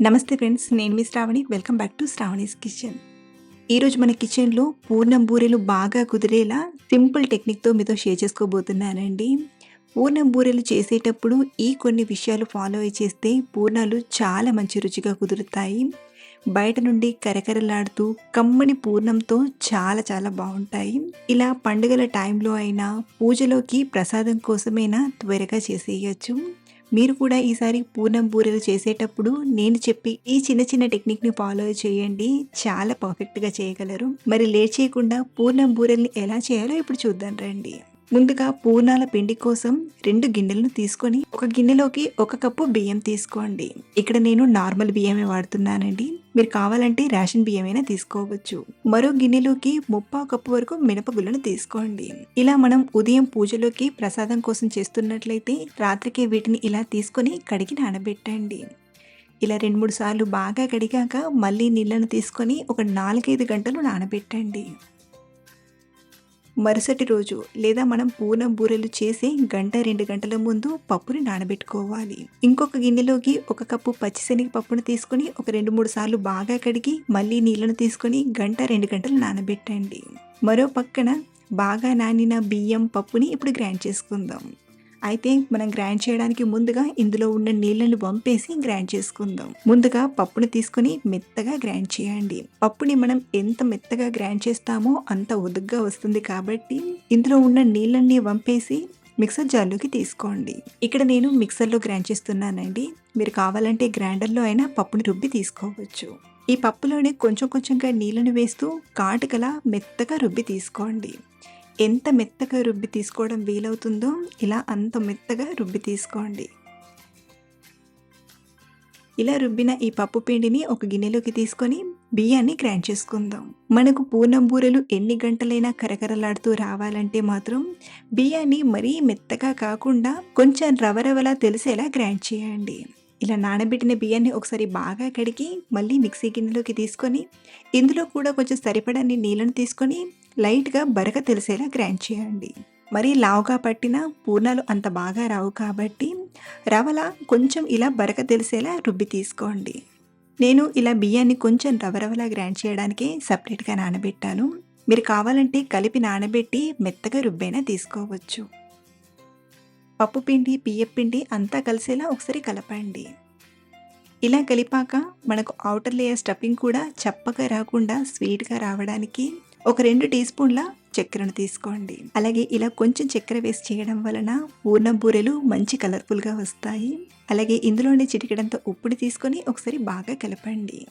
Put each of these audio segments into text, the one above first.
నమస్తే ఫ్రెండ్స్ నేను మీ Shravani. Welcome back to Shravani's kitchen ఈరోజు మన కిచెన్లో పూర్ణం బూరెలు బాగా కుదిరేలా సింపుల్ టెక్నిక్తో మీతో షేర్ చేసుకోబోతున్నానండి. పూర్ణం బూరెలు చేసేటప్పుడు ఈ కొన్ని విషయాలు ఫాలో అయి చేస్తే పూర్ణాలు చాలా మంచి రుచిగా కుదురుతాయి. బయట నుండి కరకరలాడుతూ కమ్మని పూర్ణంతో చాలా చాలా బాగుంటాయి. ఇలా పండుగల టైంలో అయినా పూజలోకి ప్రసాదం కోసమైనా త్వరగా చేసేయచ్చు. మీరు కూడా ఈసారి పూర్ణం బూరెలు చేసేటప్పుడు నేను చెప్పి ఈ చిన్న చిన్న టెక్నిక్ని ఫాలో చేయండి. చాలా పర్ఫెక్ట్గా చేయగలరు. మరి లేట్ చేయకుండా పూర్ణం బూరెల్ని ఎలా చేయాలో ఇప్పుడు చూద్దాం రండి. ముందుగా పూర్ణాల పిండి కోసం రెండు గిన్నెలను తీసుకొని ఒక గిన్నెలోకి ఒక కప్పు బియ్యం తీసుకోండి. ఇక్కడ నేను నార్మల్ బియ్యమే వాడుతున్నానండి. మీరు కావాలంటే రేషన్ బియ్యమైనా తీసుకోవచ్చు. మరో గిన్నెలోకి ముప్పా కప్పు వరకు మినపగుళ్ళను తీసుకోండి. ఇలా మనం ఉదయం పూజలోకి ప్రసాదం కోసం చేస్తున్నట్లయితే రాత్రికి వీటిని ఇలా తీసుకొని కడిగి నానబెట్టండి. ఇలా రెండు మూడు సార్లు బాగా కడిగాక మళ్ళీ నీళ్ళను తీసుకొని ఒక నాలుగైదు గంటలు నానబెట్టండి. మరుసటి రోజు లేదా మనం పూర్ణం బూరెలు చేసి గంట రెండు గంటల ముందు పప్పుని నానబెట్టుకోవాలి. ఇంకొక గిన్నెలోకి ఒక కప్పు పచ్చిశనగ పప్పును తీసుకొని ఒక రెండు మూడు సార్లు బాగా కడిగి మళ్ళీ నీళ్ళను తీసుకొని గంట రెండు గంటలు నానబెట్టండి. మరో పక్కన బాగా నానిన బియ్యం పప్పుని ఇప్పుడు గ్రైండ్ చేసుకుందాం. అయితే మనం గ్రైండ్ చేయడానికి ముందుగా ఇందులో ఉన్న నీళ్ళని పంపేసి గ్రైండ్ చేసుకుందాం. ముందుగా పప్పుని తీసుకుని మెత్తగా గ్రైండ్ చేయండి. పప్పుని మనం ఎంత మెత్తగా గ్రైండ్ చేస్తామో అంత ఒదుగ్గా వస్తుంది కాబట్టి ఇందులో ఉన్న నీళ్ళని వంపేసి మిక్సర్ జార్లోకి తీసుకోండి. ఇక్కడ నేను మిక్సర్లో గ్రైండ్ చేస్తున్నానండి. మీరు కావాలంటే గ్రైండర్లో అయినా పప్పుని రుబ్బి తీసుకోవచ్చు. ఈ పప్పులోనే కొంచెం కొంచెంగా నీళ్ళను వేస్తూ కాటుకలా మెత్తగా రుబ్బి తీసుకోండి. ఎంత మెత్తగా రుబ్బి తీసుకోవడం వీలవుతుందో ఇలా అంత మెత్తగా రుబ్బి తీసుకోండి. ఇలా రుబ్బిన ఈ పప్పు పిండిని ఒక గిన్నెలోకి తీసుకొని బియ్యాన్ని గ్రైండ్ చేసుకుందాం. మనకు పూర్ణం బూరెలు ఎన్ని గంటలైనా కరకరలాడుతూ రావాలంటే మాత్రం బియ్యాన్ని మరీ మెత్తగా కాకుండా కొంచెం రవరవలా తెలిసేలా గ్రైండ్ చేయండి. ఇలా నానబెట్టిన బియ్యాన్ని ఒకసారి బాగా కడిగి మళ్ళీ మిక్సీ గిన్నెలోకి తీసుకొని ఇందులో కూడా కొంచెం సరిపడని నీళ్ళను తీసుకొని లైట్గా బరక తెలిసేలా గ్రైండ్ చేయండి. మరీ లావుగా పట్టిన పూర్ణాలు అంత బాగా రావు కాబట్టి రవల కొంచెం ఇలా బరక తెలిసేలా రుబ్బి తీసుకోండి. నేను ఇలా బియ్యాన్ని కొంచెం రవరవలా గ్రైండ్ చేయడానికి సపరేట్గా నానబెట్టాను. మీరు కావాలంటే కలిపి నానబెట్టి మెత్తగా రుబ్బైనా తీసుకోవచ్చు. పప్పు పిండి బియ్యం పిండి అంతా కలిసేలా ఒకసారి కలపండి. ఇలా కలిపాక మనకు అవుటర్ లేయర్ స్టఫింగ్ కూడా చప్పగా రాకుండా స్వీట్గా రావడానికి ఒక రెండు టీ స్పూన్ల చక్కెరను తీసుకోండి. అలాగే ఇలా కొంచెం చక్కెర వేసి చేయడం వలన పూర్ణం బూరెలు మంచి కలర్ఫుల్గా వస్తాయి. అలాగే ఇందులోనే చిటికడంతో ఉప్పుడు తీసుకొని ఒకసారి బాగా కలపండి.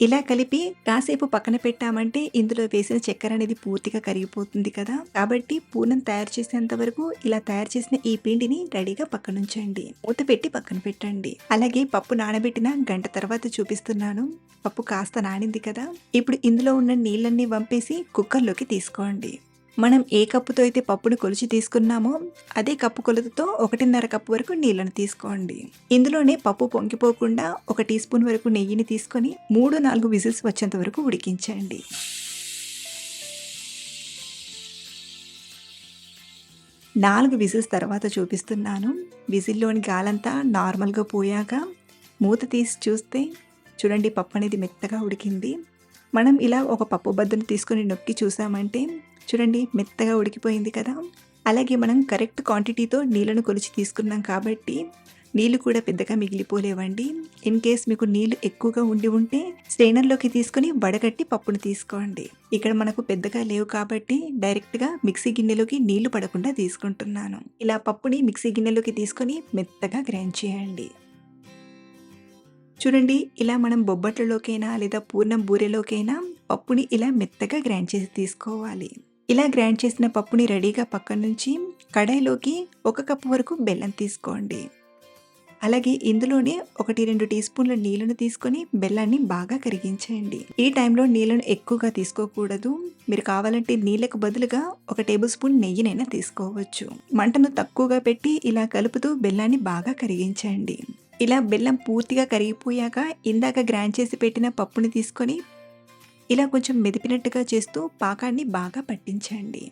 ఇలా కలిపి కాసేపు పక్కన పెట్టామంటే ఇందులో వేసిన చక్కెర అనేది పూర్తిగా కరిగిపోతుంది కదా. కాబట్టి పూర్ణం తయారు చేసేంత వరకు ఇలా తయారు చేసిన ఈ పిండిని రెడీగా పక్కనుంచండి మూత పెట్టి పక్కన పెట్టండి. అలాగే పప్పు నానబెట్టిన గంట తర్వాత చూపిస్తున్నాను. పప్పు కాస్త నానింది కదా. ఇప్పుడు ఇందులో ఉన్న నీళ్ళన్నీ వంపేసి కుక్కర్లోకి తీసుకోండి. మనం ఏ కప్పుతో అయితే పప్పును కొలిచి తీసుకున్నామో అదే కప్పు కొలతతో ఒకటిన్నర కప్పు వరకు నీళ్ళను తీసుకోండి. ఇందులోనే పప్పు పొంగిపోకుండా ఒక టీ స్పూన్ వరకు నెయ్యిని తీసుకొని మూడు నాలుగు విజిల్స్ వచ్చేంత వరకు ఉడికించండి. నాలుగు విజిల్స్ తర్వాత చూపిస్తున్నాను. విజిల్లోని గాలంతా నార్మల్గా పోయాక మూత తీసి చూస్తే చూడండి పప్పు అనేది మెత్తగా ఉడికింది. మనం ఇలా ఒక పప్పు బద్దను తీసుకొని నొక్కి చూసామంటే చూడండి మెత్తగా ఉడికిపోయింది కదా. అలాగే మనం కరెక్ట్ క్వాంటిటీతో నీళ్ళను కొలిచి తీసుకున్నాం కాబట్టి నీళ్ళు కూడా పెద్దగా మిగిలిపోలేవండి. ఇన్ కేస్ మీకు నీళ్ళు ఎక్కువగా ఉండి ఉంటే స్ట్రైనర్లోకి తీసుకుని వడగట్టి పప్పును తీసుకోండి. ఇక్కడ మనకు పెద్దగా లేవు కాబట్టి డైరెక్ట్గా మిక్సీ గిన్నెలోకి నీళ్ళు పడకుండా తీసుకుంటున్నాను. ఇలా పప్పుని మిక్సీ గిన్నెలోకి తీసుకొని మెత్తగా గ్రైండ్ చేయండి. చూడండి ఇలా మనం బొబ్బట్లలోకైనా లేదా పూర్ణం బూరెలోకైనా పప్పుని ఇలా మెత్తగా గ్రైండ్ చేసి తీసుకోవాలి. ఇలా గ్రైండ్ చేసిన పప్పుని రెడీగా పక్కన నుంచి కడాయిలోకి ఒక కప్పు వరకు బెల్లం తీసుకోండి. అలాగే ఇందులోనే ఒకటి రెండు టీ స్పూన్ల నీళ్ళను తీసుకొని బెల్లాన్ని బాగా కరిగించండి ఈ టైంలో నీళ్ళను ఎక్కువగా తీసుకోకూడదు. మీరు కావాలంటే నీళ్ళకు బదులుగా ఒక టేబుల్ స్పూన్ నెయ్యినైనా తీసుకోవచ్చు. మంటను తక్కువగా పెట్టి ఇలా కలుపుతూ బెల్లాన్ని బాగా కరిగించండి ఇలా బెల్లం పూర్తిగా కరిగిపోయాక ఇందాక గ్రైండ్ చేసి పెట్టిన పప్పుని తీసుకొని ఇలా కొంచెం మెదిపినట్టుగా చేస్తూ పాకాన్ని బాగా పట్టించండి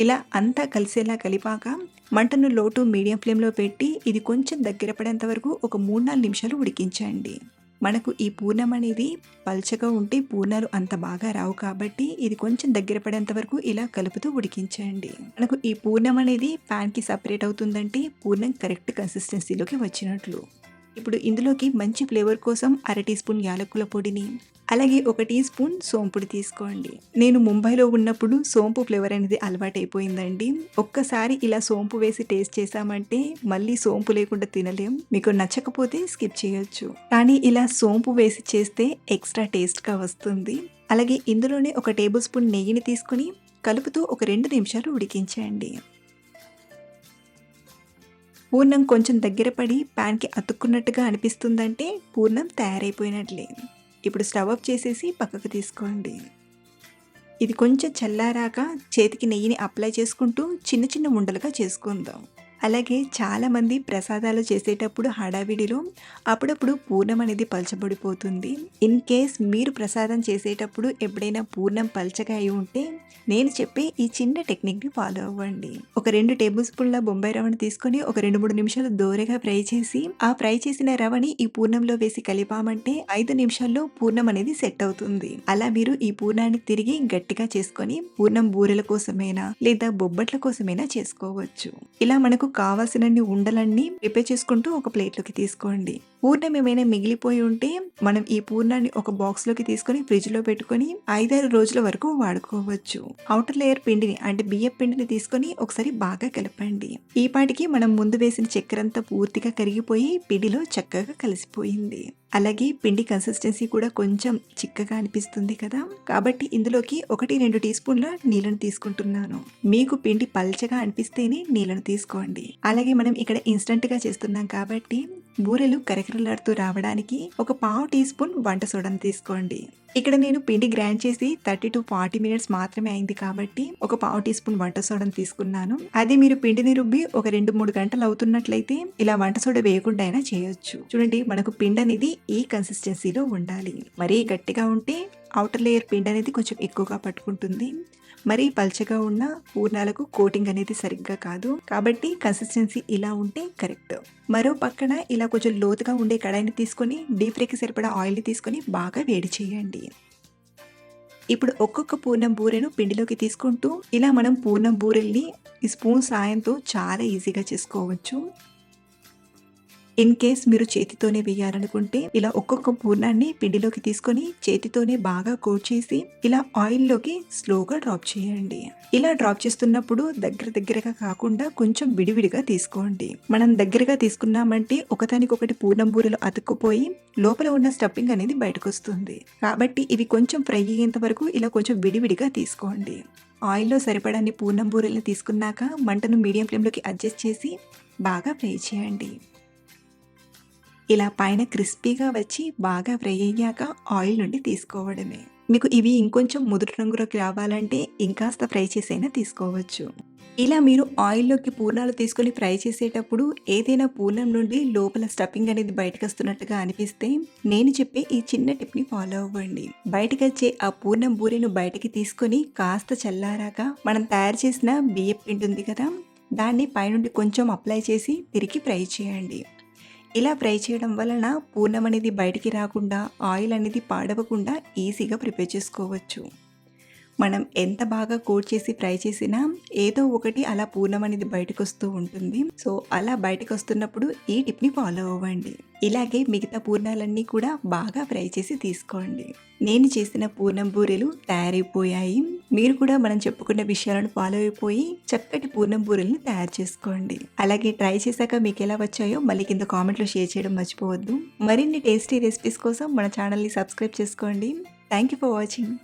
ఇలా అంతా కలిసేలా కలిపాక మంటను లోటు మీడియం ఫ్లేమ్‌లో పెట్టి ఇది కొంచెం దగ్గర పడేంత వరకు ఒక 3, 4 నిమిషాలు ఉడికించండి. మనకు ఈ పూర్ణం అనేది పల్చగా ఉంటే పూర్ణాలు అంత బాగా రావు కాబట్టి ఇది కొంచెం దగ్గర పడేంత వరకు ఇలా కలుపుతూ ఉడికించండి. మనకు ఈ పూర్ణం అనేది ప్యాన్‌కి సపరేట్ అవుతుందంటే పూర్ణం కరెక్ట్ కన్సిస్టెన్సీలోకి వచ్చినట్లు. ఇప్పుడు ఇందులోకి మంచి ఫ్లేవర్ కోసం అర టీ స్పూన్ యాలకుల పొడిని, అలాగే ఒక టీ స్పూన్ సోంపుడు తీసుకోండి. నేను ముంబైలో ఉన్నప్పుడు సోంపు ఫ్లేవర్ అనేది అలవాటైపోయిందండి. ఒక్కసారి ఇలా సోంపు వేసి టేస్ట్ చేశామంటే మళ్ళీ సోంపు లేకుండా తినలేం. మీకు నచ్చకపోతే స్కిప్ చేయొచ్చు. కానీ ఇలా సోంపు వేసి చేస్తే ఎక్స్ట్రా టేస్ట్‌గా వస్తుంది. అలాగే ఇందులోనే ఒక టేబుల్ స్పూన్ నెయ్యిని తీసుకొని కలుపుతూ ఒక రెండు నిమిషాలు ఉడికించండి. పూర్ణం కొంచెం దగ్గర పడి ప్యాన్‌కి అతుక్కున్నట్టుగా అనిపిస్తుందంటే పూర్ణం తయారైపోయినట్లే. ఇప్పుడు స్టవ్ ఆఫ్ చేసేసి పక్కకు తీసుకోండి. ఇది కొంచెం చల్లారాక చేతికి నెయ్యిని అప్లై చేసుకుంటూ చిన్న చిన్న ఉండలుగా చేసుకుందాం. అలాగే చాలామంది ప్రసాదాలు చేసేటప్పుడు హడావిడిలో అప్పుడప్పుడు పూర్ణం అనేది పలచబడిపోతుంది. ఇన్ కేస్ మీరు ప్రసాదం చేసేటప్పుడు ఎప్పుడైనా పూర్ణం పల్చగా అయి ఉంటే నేను చెప్పే ఈ చిన్న టెక్నిక్‌ని ఫాలో అవ్వండి. ఒక రెండు టేబుల్ స్పూన్ల బొంబాయి రవ్వను తీసుకొని ఒక 2, 3 నిమిషాలు దోరగా ఫ్రై చేసి ఆ ఫ్రై చేసిన రవ్వని ఈ పూర్ణంలో వేసి కలిపామంటే ఐదు నిమిషాల్లో పూర్ణం అనేది సెట్ అవుతుంది. అలా మీరు ఈ పూర్ణాన్ని తిరిగి గట్టిగా చేసుకొని పూర్ణం బూరెల కోసమైనా లేదా బొబ్బట్ల కోసమైనా చేసుకోవచ్చు. ఇలా మనకు కావాల్సినన్ని ఉండలన్నీ ప్రిపేర్ చేసుకుంటూ ఒక ప్లేట్‌లోకి తీసుకోండి. పూర్ణం ఏమైనా మిగిలిపోయి ఉంటే మనం ఈ పూర్ణాన్ని ఒక బాక్స్‌లోకి తీసుకొని ఫ్రిడ్జ్‌లో పెట్టుకొని 5, 6 రోజుల వరకు వాడుకోవచ్చు. అవుటర్ లేయర్ పిండిని అంటే బియ్యం పిండిని తీసుకొని ఒకసారి బాగా కలపండి. ఈ పాటికి మనం ముందు వేసిన చక్కెర అంతా పూర్తిగా కరిగిపోయి పిండిలో చక్కగా కలిసిపోయింది. అలాగే పిండి కన్సిస్టెన్సీ కూడా కొంచెం చిక్కగా అనిపిస్తుంది కదా! కాబట్టి ఇందులోకి 1, 2 టీ స్పూన్ల నీళ్ళను తీసుకుంటున్నాను. మీకు పిండి పల్చగా అనిపిస్తేనే నీళ్ళను తీసుకోండి. అలాగే మనం ఇక్కడ ఇన్‌స్టంట్‌గా చేస్తున్నాం కాబట్టి బూరెలు కరకరలాడుతూ రావడానికి ఒక పావు టీ స్పూన్ వంట సోడాను తీసుకోండి. ఇక్కడ నేను పిండి గ్రైండ్ చేసి 30-40 మినిట్స్ మాత్రమే అయింది కాబట్టి ఒక పావు టీ స్పూన్ వంట సోడాను తీసుకున్నాను. అది మీరు పిండిని రుబ్బి ఒక 2, 3 గంటలు అవుతున్నట్లయితే ఇలా వంట సోడా వేయకుండా అయినా చేయొచ్చు. చూడండి మనకు పిండి అనేది ఈ కన్సిస్టెన్సీలో ఉండాలి. మరీ గట్టిగా ఉంటే ఔటర్ లేయర్ పిండి అనేది కొంచెం ఎక్కువగా పట్టుకుంటుంది. మరీ పల్చగా ఉన్న పూర్ణాలకు కోటింగ్ అనేది సరిగ్గా కాదు. కాబట్టి కన్సిస్టెన్సీ ఇలా ఉంటే కరెక్ట్. మరో పక్కన ఇలా కొంచెం లోతుగా ఉండే కడాయిని తీసుకొని డీప్ ఫ్రైకి సరిపడా ఆయిల్‌ని తీసుకొని బాగా వేడి చేయండి. ఇప్పుడు ఒక్కొక్క పూర్ణం బూరెను పిండిలోకి తీసుకుంటూ ఇలా మనం పూర్ణం బూరెల్ని ఈ స్పూన్ సాయంతో చాలా ఈజీగా చేసుకోవచ్చు. ఇన్ కేస్ మీరు చేతితోనే వేయాలనుకుంటే ఇలా ఒక్కొక్క పూర్ణాన్ని పిండిలోకి తీసుకొని చేతితోనే బాగా కోట్ చేసి ఇలా ఆయిల్‌లోకి స్లోగా డ్రాప్ చేయండి. ఇలా డ్రాప్ చేస్తున్నప్పుడు దగ్గర దగ్గరగా కాకుండా కొంచెం విడివిడిగా తీసుకోండి. మనం దగ్గరగా తీసుకున్నామంటే ఒకదానికొకటి పూర్ణం బూరెలు అతుక్కుపోయి లోపల ఉన్న స్టఫింగ్ అనేది బయటకొస్తుంది. కాబట్టి ఇవి కొంచెం ఫ్రై అయ్యేంత వరకు ఇలా కొంచెం విడివిడిగా తీసుకోండి. ఆయిల్‌లో సరిపడాన్ని పూర్ణం బూరెల్ని తీసుకున్నాక మంటను మీడియం ఫ్లేమ్‌లోకి అడ్జస్ట్ చేసి బాగా ఫ్రై చేయండి. ఇలా పైన క్రిస్పీగా వచ్చి బాగా ఫ్రై అయ్యాక ఆయిల్ నుండి తీసుకోవడమే. మీకు ఇవి ఇంకొంచెం ముదురు రంగులోకి రావాలంటే ఇంకాస్త ఫ్రై చేసైనా తీసుకోవచ్చు. ఇలా మీరు ఆయిల్‌లోకి పూర్ణాలు తీసుకొని ఫ్రై చేసేటప్పుడు ఏదైనా పూర్ణం నుండి లోపల స్టఫింగ్ అనేది బయటకొస్తున్నట్టుగా అనిపిస్తే నేను చెప్పే ఈ చిన్న టిప్‌ని ఫాలో అవ్వండి. బయటకొచ్చే ఆ పూర్ణం బూరెను బయటికి తీసుకొని కాస్త చల్లారాక మనం తయారు చేసిన బియ్యపు పిండి ఉంది కదా! దాన్ని పైనుండి కొంచెం అప్లై చేసి తిరిగి ఫ్రై చేయండి. ఇలా ఫ్రై చేయడం వలన పూర్ణం అనేది బయటికి రాకుండా ఆయిల్ అనేది పాడవకుండా ఈజీగా ప్రిపేర్ చేసుకోవచ్చు. మనం ఎంత బాగా కోట్ చేసి ఫ్రై చేసినా ఏదో ఒకటి అలా పూర్ణం అనేది బయటకొస్తూ ఉంటుంది. సో, అలా బయటకొస్తున్నప్పుడు ఈ టిప్‌ని ఫాలో అవ్వండి. ఇలాగే మిగతా పూర్ణాలన్నీ కూడా బాగా ఫ్రై చేసి తీసుకోండి. నేను చేసిన పూర్ణం బూరెలు తయారైపోయాయి. మీరు కూడా మనం చెప్పుకున్న విషయాలను ఫాలో అయిపోయి చక్కటి పూర్ణం బూరెల్ని తయారు చేసుకోండి. అలాగే ట్రై చేశాక మీకు ఎలా వచ్చాయో మళ్ళీ కింద కామెంట్‌లో షేర్ చేయడం మర్చిపోవద్దు. మరిన్ని టేస్టీ రెసిపీస్ కోసం మన ఛానల్‌ని సబ్స్క్రైబ్ చేసుకోండి. Thank you for watching.